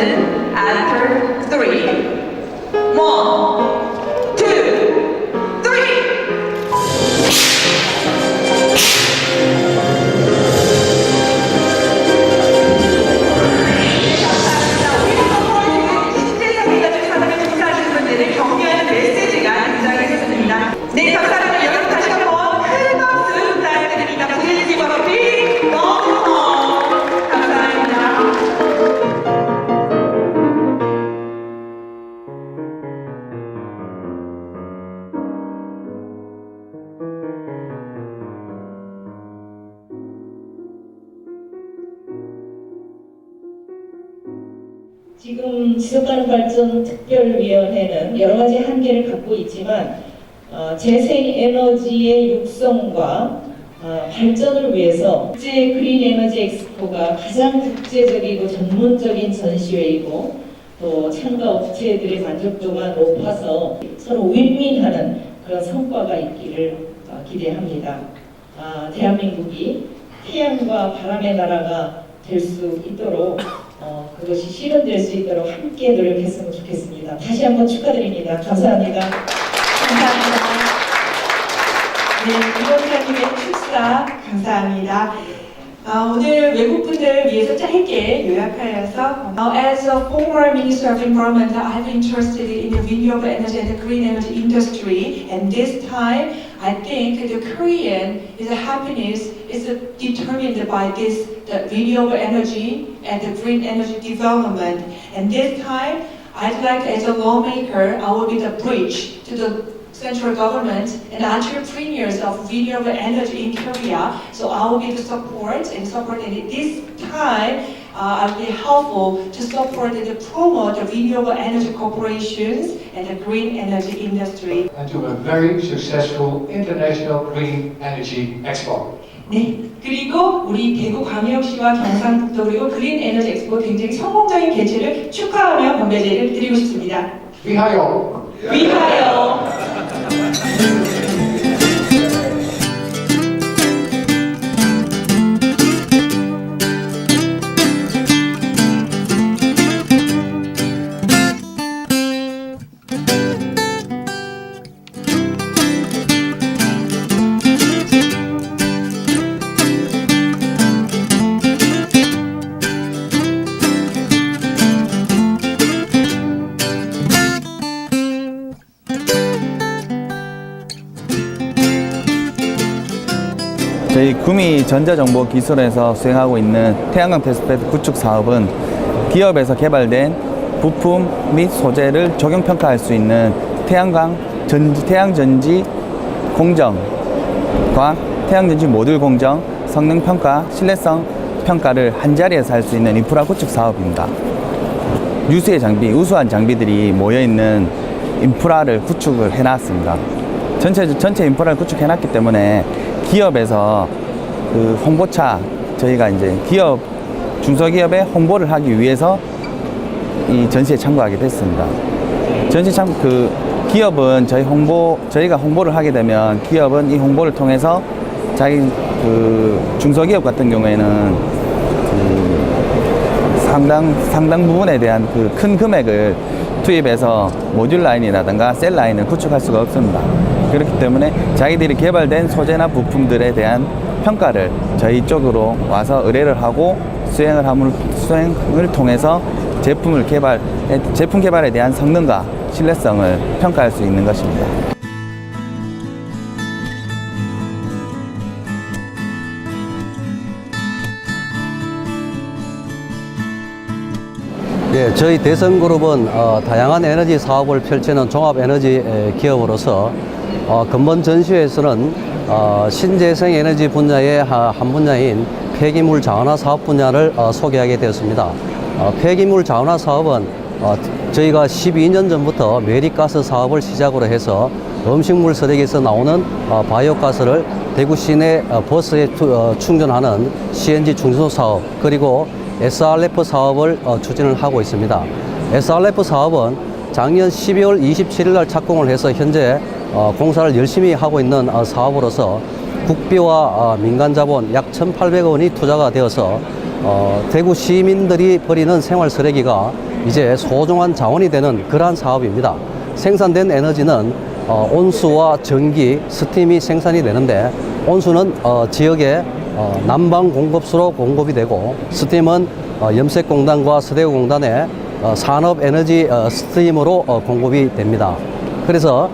question three. One. 지금 지속가능 발전 특별위원회는 여러 가지 한계를 갖고 있지만 어, 재생에너지의 육성과 어, 발전을 위해서 국제 그린 에너지 엑스포가 가장 국제적이고 전문적인 전시회이고 또 참가 업체들의 만족도가 높아서 서로 윈윈하는 그런 성과가 있기를 어, 기대합니다. 아, 대한민국이 태양과 바람의 나라가 될 수 있도록 어, 그것이 실현될 수 있도록 함께 노력했으면 좋겠습니다. 다시 한번 축하드립니다. 감사합니다. 감사합니다. 네, 위원장님의 축사 감사합니다. 아, 오늘 외국분들을 위해서 짧게 요약하여서 uh, As a former Minister of Environment, I'm interested in the renewable energy and the green energy industry. And this time, I think the Korean is happiness is determined by this the renewable energy and the green energy development. And this time, I'd like, as a lawmaker, I will be the bridge to the central government and entrepreneurs of renewable energy in Korea. So I will be the support and support. And this time, uh, I'll be helpful to support and promote the renewable energy corporations and the green energy industry. and to a very successful International Green Energy Expo. 네. 그리고 우리 대구 광역시와 경상북도 그리고 그린 에너지 엑스포 굉장히 성공적인 개최를 축하하며 건배제를 드리고 싶습니다. 위하여! 위하여! 저희 구미 전자정보기술에서 수행하고 있는 태양광 테스트베드 구축 사업은 기업에서 개발된 부품 및 소재를 적용 평가할 수 있는 태양광 전지, 태양전지 공정과 태양전지 모듈 공정, 성능 평가, 신뢰성 평가를 한 자리에서 할 수 있는 인프라 구축 사업입니다. 유수의 장비, 우수한 장비들이 모여 있는 인프라를 구축을 해놨습니다. 전체 전체 인프라를 구축해놨기 때문에 기업에서 그 홍보차 저희가 이제 기업 중소기업의 홍보를 하기 위해서 이 전시에 참가하게 됐습니다. 전시 참 그 기업은 저희 홍보 저희가 홍보를 하게 되면 기업은 이 홍보를 통해서 자기 그 중소기업 같은 경우에는 그 상당 상당 부분에 대한 그 큰 금액을 투입해서 모듈 라인이라든가 셀 라인을 구축할 수가 없습니다. 그렇기 때문에 자기들이 개발된 소재나 부품들에 대한 평가를 저희 쪽으로 와서 의뢰를 하고 수행을 함을 수행을 통해서 제품을 개발 제품 개발에 대한 성능과 신뢰성을 평가할 수 있는 것입니다. 예, 저희 대성그룹은 어, 다양한 에너지 사업을 펼치는 종합 에너지 에, 기업으로서 어, 근본 전시회에서는 어, 신재생 에너지 분야의 하- 한 분야인 폐기물 자원화 사업 분야를 어, 소개하게 되었습니다. 어, 폐기물 자원화 사업은 어, 저희가 12년 전부터 메리가스 사업을 시작으로 해서 음식물 쓰레기에서 나오는 어, 바이오가스를 대구 시내 어, 버스에 투- 어, 충전하는 CNG 충전 사업 그리고 SRF 사업을 어, 추진을 하고 있습니다. SRF 사업은 작년 12월 27일 날 착공을 해서 현재 어, 공사를 열심히 하고 있는 어, 사업으로서 국비와 어, 민간 자본 약 1,800억 원이 투자가 되어서 어, 대구 시민들이 버리는 생활 쓰레기가 이제 소중한 자원이 되는 그러한 사업입니다. 생산된 에너지는 어, 온수와 전기, 스팀이 생산이 되는데 온수는 어, 지역의 어, 난방 공급수로 공급이 되고 스팀은 어, 염색공단과 서대구공단의 어, 산업에너지 어, 스팀으로 어, 공급이 됩니다. 그래서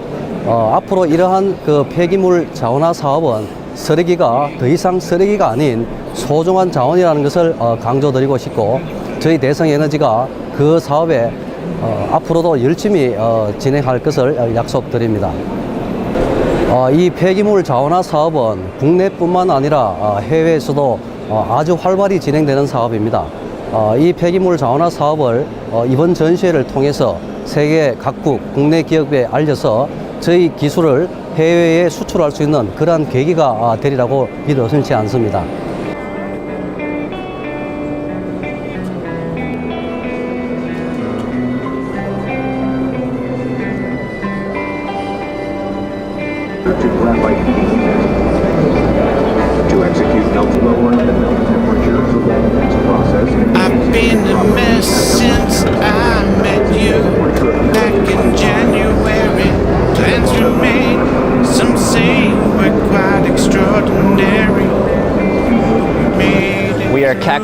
어, 앞으로 이러한 그 폐기물 자원화 사업은 쓰레기가 더 이상 쓰레기가 아닌 소중한 자원이라는 것을 어, 강조드리고 싶고 저희 대성 에너지가 그 사업에 어, 앞으로도 열심히 어, 진행할 것을 어, 약속드립니다. 어, 이 폐기물 자원화 사업은 국내뿐만 아니라 어, 해외에서도 어, 아주 활발히 진행되는 사업입니다. 어, 이 폐기물 자원화 사업을 어, 이번 전시회를 통해서 세계 각국 국내 기업에 알려서 저희 기술을 해외에 수출할 수 있는 그러한 계기가 아, 되리라고 믿어 의심치 않습니다.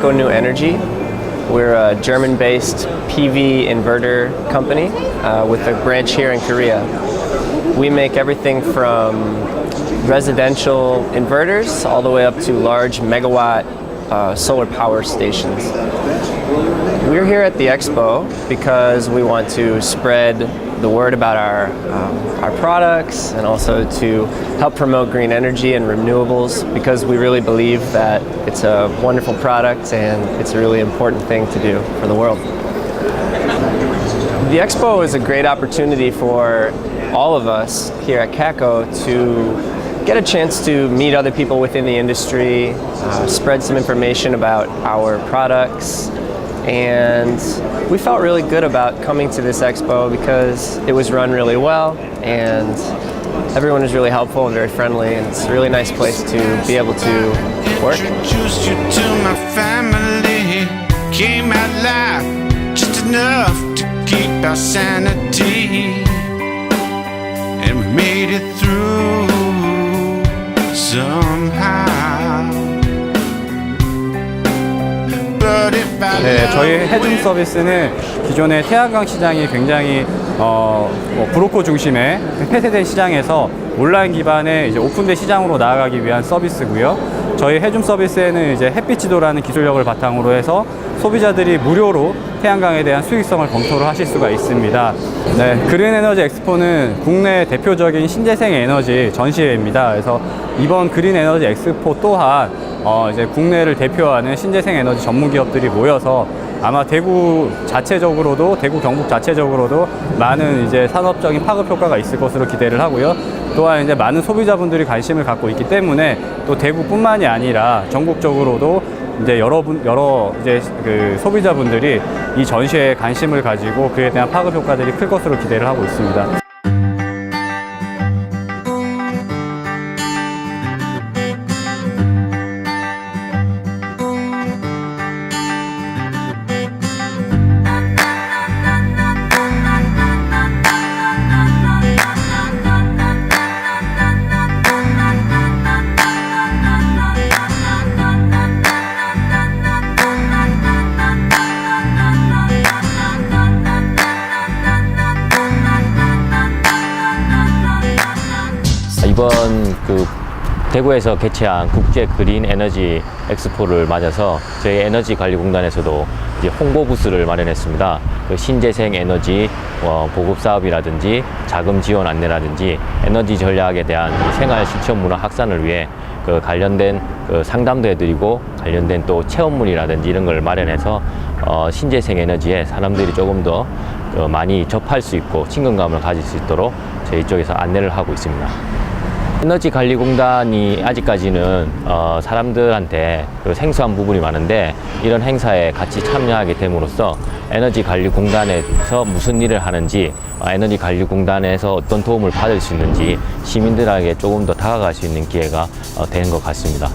Kako New Energy. We're a German based PV inverter company uh, with a branch here in Korea. We make everything from residential inverters all the way up to large megawatt uh, solar power stations. We're here at the expo because we want to spread the word about our, um, our products and also to help promote green energy and renewables because we really believe that it's a wonderful product and it's a really important thing to do for the world. The expo is a great opportunity for all of us here at CACO to get a chance to meet other people within the industry, uh, spread some information about our products, and we felt really good about coming to this expo because it was run really well and everyone was really helpful and very friendly, and it's a really nice place to be able to work. Introduced you to my family. Came out just enough to keep our sanity. And we made it through somehow. 네, 저희 해줌 서비스는 기존의 태양광 시장이 굉장히 어, 뭐 브로커 중심의 폐쇄된 시장에서 온라인 기반의 이제 오픈된 시장으로 나아가기 위한 서비스고요. 저희 해줌 서비스에는 이제 햇빛 지도라는 기술력을 바탕으로 해서 소비자들이 무료로 태양광에 대한 수익성을 검토를 하실 수가 있습니다. 네, 그린 에너지 엑스포는 국내 대표적인 신재생 에너지 전시회입니다. 그래서 이번 그린 에너지 엑스포 또한 어, 이제 국내를 대표하는 신재생 에너지 전문 기업들이 모여서 아마 대구 자체적으로도 대구 경북 자체적으로도 많은 이제 산업적인 파급 효과가 있을 것으로 기대를 하고요. 또한 이제 많은 소비자분들이 관심을 갖고 있기 때문에 또 대구뿐만이 아니라 전국적으로도 이제 여러분 여러 이제 그 소비자분들이 이 전시회에 관심을 가지고 그에 대한 파급 효과들이 클 것으로 기대를 하고 있습니다. 이번 그 대구에서 개최한 국제 그린 에너지 엑스포를 맞아서 저희 에너지 관리 공단에서도 이제 홍보 부스를 마련했습니다. 그 신재생 에너지 어, 보급 사업이라든지 자금 지원 안내라든지 에너지 전략에 대한 이 생활 실천 문화 확산을 위해 그 관련된 그 상담도 해드리고 관련된 또 체험문이라든지 이런 걸 마련해서 어, 신재생 에너지에 사람들이 조금 더 어, 많이 접할 수 있고 친근감을 가질 수 있도록 저희 쪽에서 안내를 하고 있습니다. 에너지 관리 공단이 아직까지는 어, 사람들한테 그 생소한 부분이 많은데 이런 행사에 같이 참여하게 됨으로써 에너지 관리 공단에서 무슨 일을 하는지 어, 에너지 관리 공단에서 어떤 도움을 받을 수 있는지 시민들에게 조금 더 다가갈 수 있는 기회가 어, 되는 것 같습니다.